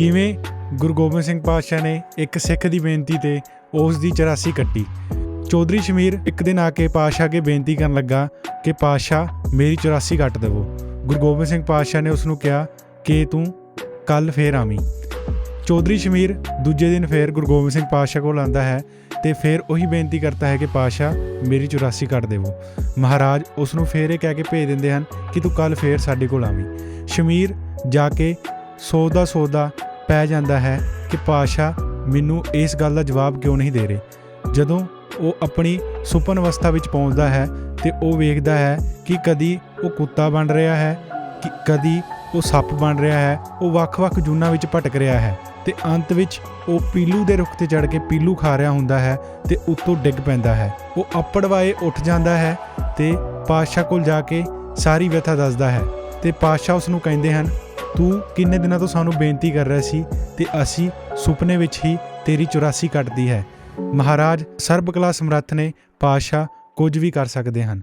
ਕਿਵੇਂ ਗੁਰੂ ਗੋਬਿੰਦ ਸਿੰਘ ਪਾਤਸ਼ਾਹ ਨੇ ਇੱਕ ਸਿੱਖ ਦੀ ਬੇਨਤੀ ਤੇ ਉਸ ਦੀ 84 ਕੱਟੀ? ਚੌਧਰੀ ਸ਼ਮੀਰ ਇੱਕ ਦਿਨ ਆ ਕੇ ਪਾਤਸ਼ਾਹ ਅੱਗੇ ਬੇਨਤੀ ਕਰਨ ਲੱਗਾ ਕਿ ਪਾਤਸ਼ਾਹ, ਮੇਰੀ 84 ਕੱਟ ਦੇਵੋ। ਗੁਰੂ ਗੋਬਿੰਦ ਸਿੰਘ ਪਾਤਸ਼ਾਹ ਨੇ ਉਸ ਨੂੰ ਕਿਹਾ ਕਿ ਤੂੰ ਕੱਲ ਫੇਰ ਆਵੀਂ। ਚੌਧਰੀ ਸ਼ਮੀਰ ਦੂਜੇ ਦਿਨ ਫੇਰ ਗੁਰੂ ਗੋਬਿੰਦ ਸਿੰਘ ਪਾਤਸ਼ਾਹ ਕੋਲ ਆਂਦਾ ਹੈ ਤੇ ਫਿਰ ਉਹੀ ਬੇਨਤੀ ਕਰਦਾ ਹੈ ਕਿ ਪਾਤਸ਼ਾਹ, ਮੇਰੀ 84 ਕੱਟ ਦੇਵੋ। ਮਹਾਰਾਜ ਉਸ ਨੂੰ ਫੇਰ ਇਹ ਕਹਿ ਕੇ ਭੇਜ ਦਿੰਦੇ ਹਨ ਕਿ ਤੂੰ ਕੱਲ ਫੇਰ ਸਾਡੇ ਕੋਲ ਆਵੀਂ। ਸ਼ਮੀਰ ਜਾ ਕੇ ਸੌਦਾ ਸੌਦਾ ਪੈ ਜਾਂਦਾ ਹੈ ਕਿ ਪਾਤਸ਼ਾਹ ਮੈਨੂੰ ਇਸ ਗੱਲ ਦਾ ਜਵਾਬ ਕਿਉਂ ਨਹੀਂ ਦੇ ਰਹੇ? ਜਦੋਂ ਉਹ ਆਪਣੀ ਸੁਪਨ ਅਵਸਥਾ ਵਿੱਚ ਪਹੁੰਚਦਾ ਹੈ ਤੇ ਉਹ ਵੇਖਦਾ ਹੈ ਕਿ ਕਦੀ ਉਹ ਕੁੱਤਾ ਬਣ ਰਿਹਾ ਹੈ, ਕਿ ਕਦੀ ਉਹ ਸੱਪ ਬਣ ਰਿਹਾ ਹੈ, ਉਹ ਵੱਖ-ਵੱਖ ਜੂਨਾਂ ਵਿੱਚ ਭਟਕ ਰਿਹਾ ਹੈ ਤੇ ਅੰਤ ਵਿੱਚ ਉਹ ਪੀਲੂ ਦੇ ਰੁੱਖ ਤੇ ਚੜ ਕੇ ਪੀਲੂ ਖਾ ਰਿਹਾ ਹੁੰਦਾ ਹੈ ਤੇ ਉੱਤੋਂ ਡਿੱਗ ਪੈਂਦਾ ਹੈ। ਉਹ ਅੱਪੜਵਾਏ ਉੱਠ ਜਾਂਦਾ ਹੈ ਤੇ ਪਾਤਸ਼ਾਹ ਕੋਲ ਜਾ ਕੇ ਸਾਰੀ ਵਿਥਾ ਦੱਸਦਾ ਹੈ ਤੇ ਪਾਤਸ਼ਾਹ ਉਸ ਨੂੰ ਕਹਿੰਦੇ ਹਨ ਤੂੰ ਕਿੰਨੇ ਦਿਨਾਂ ਤੋਂ ਸਾਨੂੰ ਬੇਨਤੀ ਕਰ ਰਿਹਾ ਸੀ ਤੇ ਅਸੀਂ ਸੁਪਨੇ ਵਿੱਚ ਹੀ ਤੇਰੀ 84 ਕੱਟਦੀ ਹੈ। ਮਹਾਰਾਜ ਸਰਬ ਕਲਾ ਸਮਰੱਥ ਨੇ ਪਾਤਸ਼ਾਹ ਕੁਝ ਵੀ ਕਰ ਸਕਦੇ ਹਨ।